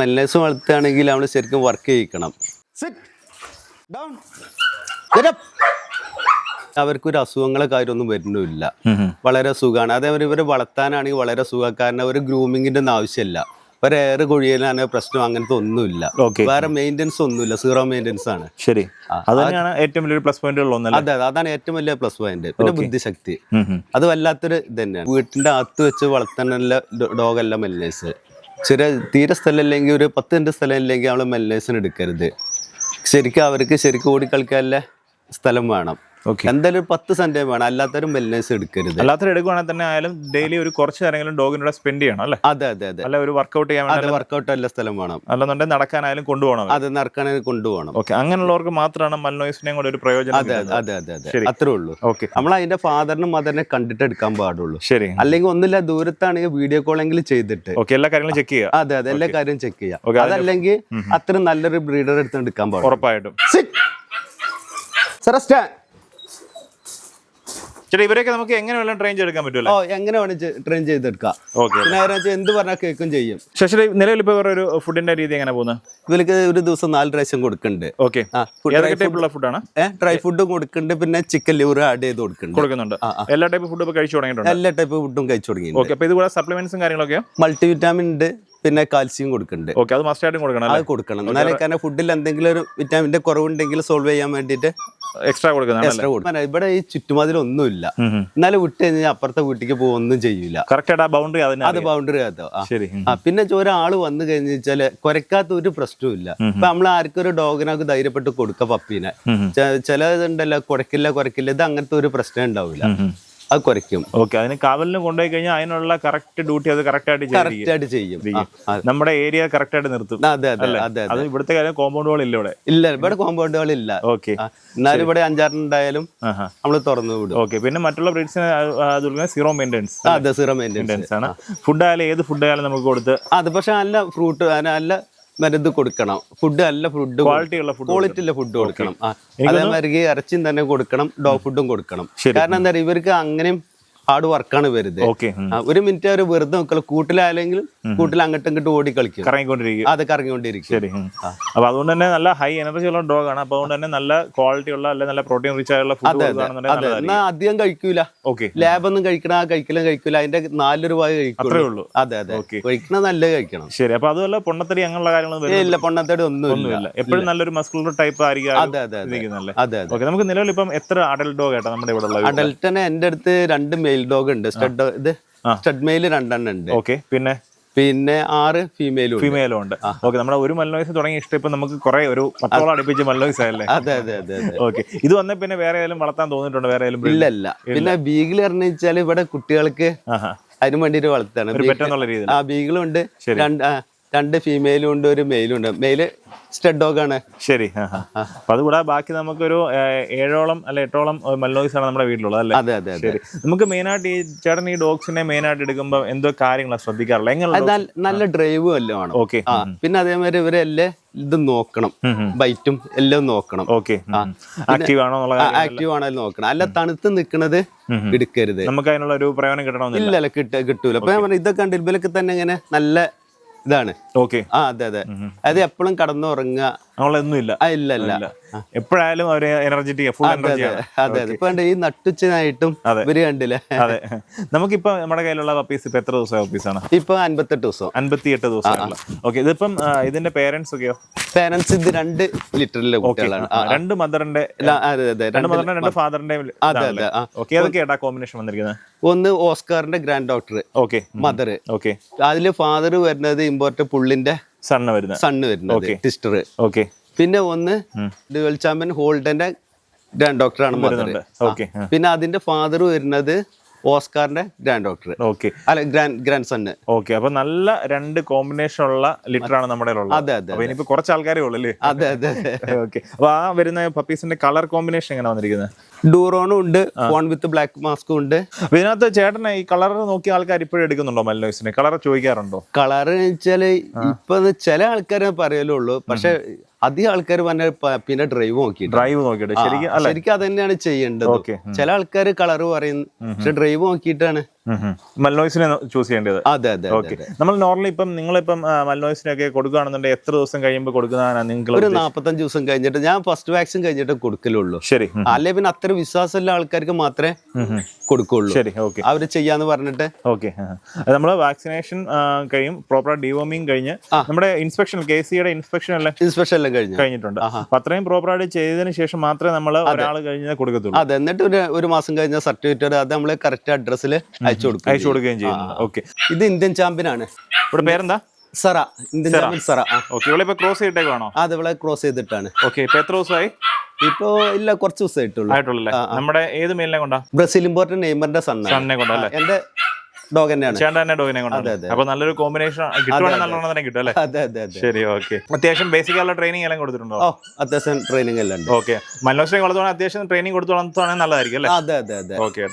മെല്ലസ് വളർത്തുകയാണെങ്കിൽ നമ്മൾ ശരിക്കും വർക്ക് ചെയ്യിക്കണം. അവർക്കൊരു അസുഖങ്ങളെ കാര്യമൊന്നും വരുന്നില്ല. വളരെ സുഖമാണ്. അതേപോലെ ഇവരെ വളർത്താനാണെങ്കിൽ വളരെ സുഖം കാരണം ഒരു ഗ്രൂമിങ്ങിന്റെ ഒന്നും ആവശ്യമില്ല. ഒരു എയർ കൊഴിയലാണ് പ്രശ്നം. അങ്ങനത്തെ ഒന്നുമില്ല. വേറെ മെയിന്റെനൻസ് ഒന്നുമില്ല. സീറോ മെയിന്റെനൻസ് ആണ്. ശരി. അതാണ് തന്നെയാണ് ഏറ്റവും വലിയ പ്ലസ് പോയിന്റ് ഒന്നല്ല? അതെ അതെ. അതാണ് ഏറ്റവും വലിയ പ്ലസ് പോയിന്റ് പിന്നെ ബുദ്ധിശക്തി. അത് വല്ലാത്തൊരു ഇത് തന്നെയാണ്. വീട്ടിന്റെ അകത്ത് വെച്ച് വളർത്താനുള്ള ഡോഗല്ല മെല്ലേഴ്സ് ചെറിയ തീരെ സ്ഥലം ഇല്ലെങ്കിൽ ഒരു പത്ത് സെന്റ് സ്ഥലം ഇല്ലെങ്കിൽ നമ്മൾ മെല്ലേഴ്സിന് എടുക്കരുത്. ശരിക്കും അവർക്ക് ശരിക്കും ഓടിക്കളിക്കാനുള്ള സ്ഥലം വേണം. എന്തായാലും ഒരു പത്ത് സെന്റ് വേണം. അല്ലാത്തൊരു മെല്ലേഴ്സ് എടുക്കരുത്. അല്ലാത്തൊരു എടുക്കുവാണെങ്കിൽ തന്നെ ആയാലും ഡെയിലി ഒരു കുറച്ച് നേരമെങ്കിലും ഡോഗിനോട് സ്പെൻഡ് ചെയ്യണം അല്ലേ? അതെ അതെ അതെ. അല്ല ഒരു വർക്ക്ഔട്ട് ചെയ്യാൻ വർക്ക്ഔട്ട് വർക്കൗട്ട് അല്ല സ്ഥലം വേണം. അല്ലെന്നുണ്ടെങ്കിൽ നടക്കാനായാലും കൊണ്ടുപോകണം. അത് നടക്കാനായാലും കൊണ്ടുപോകണം. ഓക്കെ അങ്ങനെയുള്ളവർക്ക് മാത്രമാണ് മൽനോയിസിനെയും കൂടെ ഒരു പ്രയോജനം അതെ അതെ അതെ അതെ. അതെ അത്രേ ഉള്ളൂ. ഓക്കെ നമ്മൾ അതിന്റെ ഫാദറിനും മദറിനെ കണ്ടിട്ട് എടുക്കാൻ പാടുള്ളൂ. ശരി. അല്ലെങ്കിൽ ഒന്നില്ല ദൂരത്താണെങ്കിൽ വീഡിയോ കോളെങ്കിലും ചെയ്തിട്ട്. ഓക്കെ എല്ലാ കാര്യങ്ങളും ചെക്ക് ചെയ്യുക. അതെ അതെ എല്ലാ കാര്യവും ചെക്ക് ചെയ്യാം Okay, അതല്ലെങ്കിൽ അത്ര നല്ലൊരു ബ്രീഡർ എടുത്ത് എടുക്കാൻ പാടും ഉറപ്പായിട്ടും. ചേട്ടാ ഇവരെയൊക്കെ നമുക്ക് എങ്ങനെ വേണം ട്രെയിൻ ചെയ്തെടുക്കാൻ പറ്റുമല്ലോ ഓ എങ്ങനെ വേണം ട്രെയിൻ ചെയ്തെടുക്കാം. പിന്നെ എന്ത് പറഞ്ഞാൽ കേൾക്കും ചെയ്യും. ശശി നിലവിൽ ഇപ്പോൾ ഒരു ഫുഡിന്റെ രീതി എങ്ങനെ പോകുന്നത് ഇവർക്ക് ഒരു ദിവസം നാല് പ്രാവശ്യം കൊടുക്കുന്നുണ്ട്. ഓക്കെ ടൈപ്പുള്ള ഫുഡാണ് ഡ്രൈ ഫുഡും കൊടുക്കുന്നുണ്ട് പിന്നെ ചിക്കൻ ലിവർ ആഡ് ചെയ്ത് കൊടുക്കുന്നുണ്ട്. കൊടുക്കുന്നുണ്ട്. എല്ലാ ടൈപ്പ് ഫുഡും കഴിച്ചു തുടങ്ങിയിട്ടുണ്ട്? എല്ലാ ടൈപ്പ് ഫുഡും കഴിച്ചു തുടങ്ങി ഓക്കെ അപ്പോൾ സപ്ലിമെന്റ്സും കാര്യങ്ങളൊക്കെ മൾട്ടി വിറ്റാമിൻ ഉണ്ട്. പിന്നെ കാൽസ്യം കൊടുക്കുന്നുണ്ട് ഓക്കെ അത് മസ്റ്റ് ആയിട്ടും കൊടുക്കണം അത് കൊടുക്കണം. എന്നാലേ കാരണം ഫുഡിൽ എന്തെങ്കിലും ഒരു വിറ്റാമിന്റെ കുറവുണ്ടെങ്കിൽ സോൾവ് ചെയ്യാൻ വേണ്ടിയിട്ട് എക്സ്ട്രാ എക്സ്ട്രാ കൊടുക്കണം. ഇവിടെ ഈ ചുറ്റുമതിലൊന്നുമില്ല എന്നാലും വിട്ട് കഴിഞ്ഞാൽ അപ്പുറത്തെ വീട്ടിലേക്ക് പോകുമൊന്നും ചെയ്യൂല. ബൗണ്ടറി അത് ബൗണ്ടറി അതോ ആ. പിന്നെ ഒരാൾ വന്നു കഴിഞ്ഞു വെച്ചാൽ കുരക്കാത്ത ഒരു പ്രശ്നവും ഇല്ല ഇപ്പൊ നമ്മൾ ആർക്കും ഒരു ഡോഗിനൊക്കെ ധൈര്യപ്പെട്ട് കൊടുക്ക പപ്പീനെ ചില ചിലതുണ്ടല്ലോ കുരക്കില്ല കുരക്കില്ല ഇത് അങ്ങനത്തെ ഒരു പ്രശ്നം ഉണ്ടാവില്ല. അത് കുറയ്ക്കും. ഓക്കെ അതിന് കാവലിന് കൊണ്ടുപോയി കഴിഞ്ഞാൽ അതിനുള്ള കറക്റ്റ് ഡ്യൂട്ടി അത് കറക്റ്റ് ആയിട്ട് കറക്റ്റ് ആയിട്ട് ചെയ്യും. നമ്മുടെ ഏരിയ കറക്റ്റ് ആയിട്ട് നിർത്തും. അതെ അതെ അതെ അത്. ഇവിടുത്തെ കാര്യം കോമ്പൗണ്ട് വാൾ ഇല്ല ഇവിടെ. ഇല്ല ഇവിടെ കോമ്പൗണ്ട് വാൾ ഇല്ല. ഓക്കെ എന്നാലും ഇവിടെ അഞ്ചാറുണ്ടായാലും ആഹാ. നമ്മൾ തുറന്നു വിടും. ഓക്കെ പിന്നെ മറ്റുള്ള ബ്രീഡ്സിന് സീറോ മെയിന്റെനൻസ് അതെ സീറോ മെയിന്റെനൻസ് ആണ്. ഫുഡ് ആയാലും ഏത് ഫുഡ് ആയാലും നമുക്ക് കൊടുത്ത് അത് പക്ഷെ നല്ല ഫ്രൂട്ട് നല്ല മരുന്ന് കൊടുക്കണം. ഫുഡ് നല്ല ഫുഡ് ക്വാളിറ്റി ഉള്ള ഫുഡ് ക്വാളിറ്റി ഉള്ള ഫുഡ് കൊടുക്കണം. അതേമാതിരി ഇറച്ചിയും തന്നെ കൊടുക്കണം. ഡോഗ് ഫുഡും കൊടുക്കണം. കാരണം എന്താ പറയുക ഇവർക്ക് അങ്ങനെയും ഹാർഡ് വർക്കാണ് വരുന്നത്. ഒരു മിനിറ്റ് അവർ വെറുതെ നോക്കല. കൂട്ടിലായാലെങ്കിലും കൂട്ടിൽ അങ്ങോട്ടും ഇങ്ങോട്ടും ഓടി കളിക്കും. കറങ്ങിക്കൊണ്ടിരിക്കും. അത് കറങ്ങിക്കൊണ്ടിരിക്കും. ശരി. അപ്പൊ അതുകൊണ്ട് തന്നെ നല്ല ഹൈ എനർജി ഉള്ള ഡോഗ് ആണ്. അപ്പൊ അതുകൊണ്ട് തന്നെ നല്ല ക്വാളിറ്റി ഉള്ള അല്ലെങ്കിൽ നല്ല പ്രോട്ടീൻ റിച്ച് ആയുള്ള ഫുഡ് എന്നാ അധികം കഴിക്കൂല. ഓക്കെ ലാബൊന്നും കഴിക്കണ കഴിക്കലും കഴിക്കൂല. അതിന്റെ നാല് രൂപ അത്രേ ഉള്ളൂ. അതെ അതെ. കഴിക്കണ നല്ല കഴിക്കണം. ശരി. അപ്പൊ അതുമല്ല പൊണ്ണത്തടി അങ്ങനെയുള്ള കാര്യങ്ങളൊന്നും ഇല്ല പൊണ്ണത്തടി ഒന്നുമില്ല. ഒന്നുമില്ല. എപ്പോഴും നല്ലൊരു മസ്കുലർ ടൈപ്പ് ആയിരിക്കും അതെ അതെ അതെ. ഇരിക്കുന്നല്ലേ അതെ അതെ. ഓക്കെ നമുക്ക് നിലവിൽ ഇപ്പം എത്ര അഡൽട്ട് ഡോഗ് ആയിട്ടാ നമ്മുടെ ഇവിടെ ഉള്ള അഡൽട്ടനെ എന്റെ അടുത്ത് രണ്ട് മെയിൽ ഡോഗ് ഉണ്ട്. സ്റ്റഡ് ഇത് സ്റ്റഡ് മെയിൽ രണ്ടെണ്ണം ഉണ്ട്. ഓക്കെ പിന്നെ? പിന്നെ ആറ് ഫീമെയിലും ഫീമെയിലും ഉണ്ട്. ഓക്കെ നമ്മുടെ ഒരു മല്ലോയിസ് തുടങ്ങിയ ഇഷ്ടം ഇപ്പൊ നമുക്ക് കുറെ ഒരു പത്തോളം അടുപ്പിച്ച് മല്ലോയിസ് ആയല്ലേ? അതെ അതെ അതെ ഓക്കെ ഇത് വന്ന പിന്നെ വേറെ ഏതെങ്കിലും വളർത്താൻ തോന്നിയിട്ടുണ്ടോ? വേറെ? ഇല്ല ഇല്ല. പിന്നെ ബീഗിൾ പറഞ്ഞു വെച്ചാൽ ഇവിടെ കുട്ടികൾക്ക് അതിനു വേണ്ടിട്ട് വളർത്താണ് ആ ബീഗിളും ഉണ്ട് രണ്ട് രണ്ട് ഫീമെയിലും ഉണ്ട് ഒരു മെയിലും ഉണ്ട്. മെയിൽ സ്റ്റെഡ് ഡോഗ് ആണ്. ശരി. അപ്പൊ അതുകൂടാതെ ബാക്കി നമുക്കൊരു ഏഴോളം അല്ല എട്ടോളം മല്ലോയിസ് ആണ് നമ്മുടെ വീട്ടിലുള്ളത് അല്ലേ? അതെ അതെ അതെ. ശരി. നമുക്ക് മെയിൻ ആയിട്ട് ഈ ചേട്ടൻ ഈ ഡോഗ്സിനെ മെയിൻ ആയിട്ട് എടുക്കുമ്പോൾ എന്തോ കാര്യങ്ങളാണ് ശ്രദ്ധിക്കാറുള്ളത്? എങ്ങനെ നല്ല- ഡ്രൈവ് എല്ലാം ആണ്. ഓക്കെ. പിന്നെ അതേമാതിരി ഇവരെല്ലാം ഇത് നോക്കണം. ബൈറ്റും എല്ലാം നോക്കണം. ഓക്കെ. ആക്റ്റീവ് ആണോ ആക്റ്റീവ് ആണോ നോക്കണം. അല്ല തണുത്ത് നിൽക്കണത് എടുക്കരുത്. നമുക്ക് അതിനുള്ള ഒരു പ്രയോജനം കിട്ടണമെന്നില്ല. ഇല്ല കിട്ട കിട്ടൂല. അപ്പൊ ഞാൻ പറഞ്ഞു ഇതൊക്കെ ഉണ്ട് ഇവലൊക്കെ തന്നെ ഇങ്ങനെ നല്ല ഇതാണ്. ഓക്കെ ആ അതെ അതെ. അത് എപ്പോഴും കടന്നുറങ്ങുക ആ ഇല്ല ഇല്ല. എപ്പോഴായാലും അവർ എനർജറ്റിക് ഫുൾ എനർജിയാണ് അതെ അതെ. ഇപ്പൊ ഈ നട്ടുച്ചനായിട്ടും. ഇവർ കണ്ടില്ലേ? അതെ. നമുക്കിപ്പോ നമ്മുടെ കയ്യിലുള്ള പപ്പീസ് ഇപ്പൊ എത്ര ദിവസം പപ്പീസ് ആണ്? ഇപ്പൊ അൻപത്തെട്ട് ദിവസം. അൻപത്തി എട്ട് ദിവസമുള്ള ഓക്കെ ഇതിപ്പം ഇതിന്റെ പേരൻസ് ഒക്കെയോ? പേരൻസ് ഇത് രണ്ട് ലിറ്ററിലെ കുട്ടികളാണ്. രണ്ട് മദറിന്റെ രണ്ട് മദറിന്റെ രണ്ട് ഫാദറിന്റെ ഓക്കെ ഏതൊക്കെയാ കോമ്പിനേഷൻ വന്നിരിക്കുന്നത്? ഒന്ന് ഓസ്കാറിന്റെ grand doctor okay mother okay അതിൽ ഫാദർ വരുന്നത് ഇമ്പോർട്ട് പുള്ളിന്റെ സണ്ണ് വരുന്നത്. സണ്ണ് വരുന്നത്. ട്വിസ്റ്റർ ഓക്കെ പിന്നെ ഒന്ന് ഡുവൽ ചാമ്പ്യൻ ഹോൾഡന്റെ ഡോക്ടറാണ് മദർ. പിന്നെ അതിന്റെ ഫാദർ വരുന്നത് ഓസ്കാറിന്റെ ഗ്രാൻഡ് ഡോക്ടർ. ഓക്കെ. അല്ല ഗ്രാൻഡ് ഗ്രാൻഡ് സണ് ഓക്കെ അപ്പൊ നല്ല രണ്ട് കോമ്പിനേഷൻ ഉള്ള ലിറ്റർ ആണ് നമ്മുടെ അതെ അതെ അപ്പൊ ഇനിയിപ്പോ കുറച്ച് ആൾക്കാരേ ഉള്ളൂ അല്ലേ? അതെ അതെ ഓക്കെ. അപ്പൊ ആ വരുന്ന പപ്പീസിന്റെ കളർ കോമ്പിനേഷൻ എങ്ങനെ വന്നിരിക്കുന്നത്? ഡൂറോണും ഉണ്ട് ഫോൺ വിത്ത് ബ്ലാക്ക് മാസ്കും ഉണ്ട്. ഇതിനകത്ത് ചേട്ടനെ ഈ കളർ നോക്കിയ ആൾക്കാർ ഇപ്പോഴും എടുക്കുന്നുണ്ടോ മല്ലോയ്സിനെ കളർ ചോദിക്കാറുണ്ടോ? കളർ വെച്ചാൽ ഇപ്പൊ ചില ആൾക്കാരെ പറയലുള്ളൂ. പക്ഷെ അധികം ആൾക്കാർ പറഞ്ഞ പിന്നെ ഡ്രൈവ് നോക്കിയിട്ട് ഡ്രൈവ് നോക്കിയിട്ട് ശരിക്കും അല്ല? ശരിക്കും അത് തന്നെയാണ് ചെയ്യേണ്ടത് ചില ആൾക്കാർ കളർ പറയുന്നു പക്ഷെ ഡ്രൈവ് നോക്കിയിട്ടാണ്. മൽനോയ്സിനെ ചൂസ് ചെയ്യേണ്ടത്. അതെ അതെ ഓക്കെ നമ്മൾ നോർമലി ഇപ്പം നിങ്ങളിപ്പം മൽനോയ്സിനൊക്കെ കൊടുക്കുകയാണെന്നുണ്ടെങ്കിൽ എത്ര ദിവസം കഴിയുമ്പോൾ കൊടുക്കുന്നതാണ് നിങ്ങൾ ഒരു നാൽപ്പത്തഞ്ച് ദിവസം കഴിഞ്ഞിട്ട് ഞാൻ ഫസ്റ്റ് വാക്സിൻ കഴിഞ്ഞിട്ട് കൊടുക്കലുള്ളൂ. ശരി. അല്ലെ പിന്നെ അത്ര വിശ്വാസമുള്ള ആൾക്കാർക്ക് മാത്രമേ. കൊടുക്കുള്ളൂ ശരി ഓക്കെ അവർ ചെയ്യാന്ന് പറഞ്ഞിട്ട്. ഓക്കെ നമ്മൾ വാക്സിനേഷൻ കഴിയും. പ്രോപ്പർ ഡിവോമിങ് കഴിഞ്ഞ്. നമ്മുടെ ഇൻസ്പെക്ഷൻ കെ സിയുടെ ഇൻസ്പെക്ഷൻ എല്ലാം ഇൻസ്പെക്ഷൻ എല്ലാം കഴിഞ്ഞു. കഴിഞ്ഞിട്ടുണ്ട്. അത്രയും പ്രോപ്പർ ആയിട്ട് ചെയ്തതിന് ശേഷം മാത്രമേ നമ്മൾ ഒരാൾ കഴിഞ്ഞാൽ കൊടുക്കത്തുള്ളൂ. അതെ എന്നിട്ട് ഒരു ഒരു മാസം കഴിഞ്ഞ സർട്ടിഫിക്കറ്റ് അത് നമ്മൾ കറക്റ്റ് അഡ്രസ്സിൽ അയച്ചു കൊടുക്കും അയച്ചു കൊടുക്കുകയും ചെയ്യുന്നു. ഓക്കെ ഇത് ഇന്ത്യൻ ചാമ്പ്യൻ ആണ് ഇവിടെ പേരെന്താ? Zara. Indian champion Zara. Okay ഇവിടെ ഇപ്പൊ ക്രോസ് ചെയ്തിട്ടേക്കാണോ അത് ഇവിടെ ക്രോസ് ചെയ്തിട്ടാണ്. ഓക്കെ ഇപ്പൊ എത്ര ദിവസമായി? ഇപ്പോ ഇല്ല കുറച്ച് ദിവസമായിട്ടുള്ളൂ ആയിട്ടുള്ളൂ. നമ്മുടെ ഏത് മെയിലിനെ കൊണ്ടാ? ബ്രസീൽ ഇമ്പോർട്ടൻ നെയ്മറിന്റെ സണ്ണെ സണ്ണിനെ കൊണ്ടാ അല്ലേ? എന്റെ ഡോഗ് തന്നെയാണ്. ചേട്ടൻ തന്നെ ഡോഗിനെ കൊണ്ടാ അതെ, അതെ. അപ്പൊ നല്ലൊരു കോമ്പിനേഷൻ കിട്ടുവാണെങ്കിൽ നല്ലോണം തന്നെ കിട്ടും അല്ലേ? ശരി ഓക്കെ അത്യാവശ്യം ബേസിക് ആയിട്ടുള്ള ട്രെയിനിങ് എല്ലാം കൊടുത്തിട്ടുണ്ടോ? അത്യാവശ്യം ട്രെയിനിങ് എല്ലാം ഉണ്ട്. ഓക്കെ മല്ലോസിനെ കൊടുത്തോളാം അത്യാവശ്യം ട്രെയിനിങ് കൊടുത്തോളാം നല്ലതായിരിക്കും അല്ലേ? അതെ അതെ അതെ. ഓക്കെ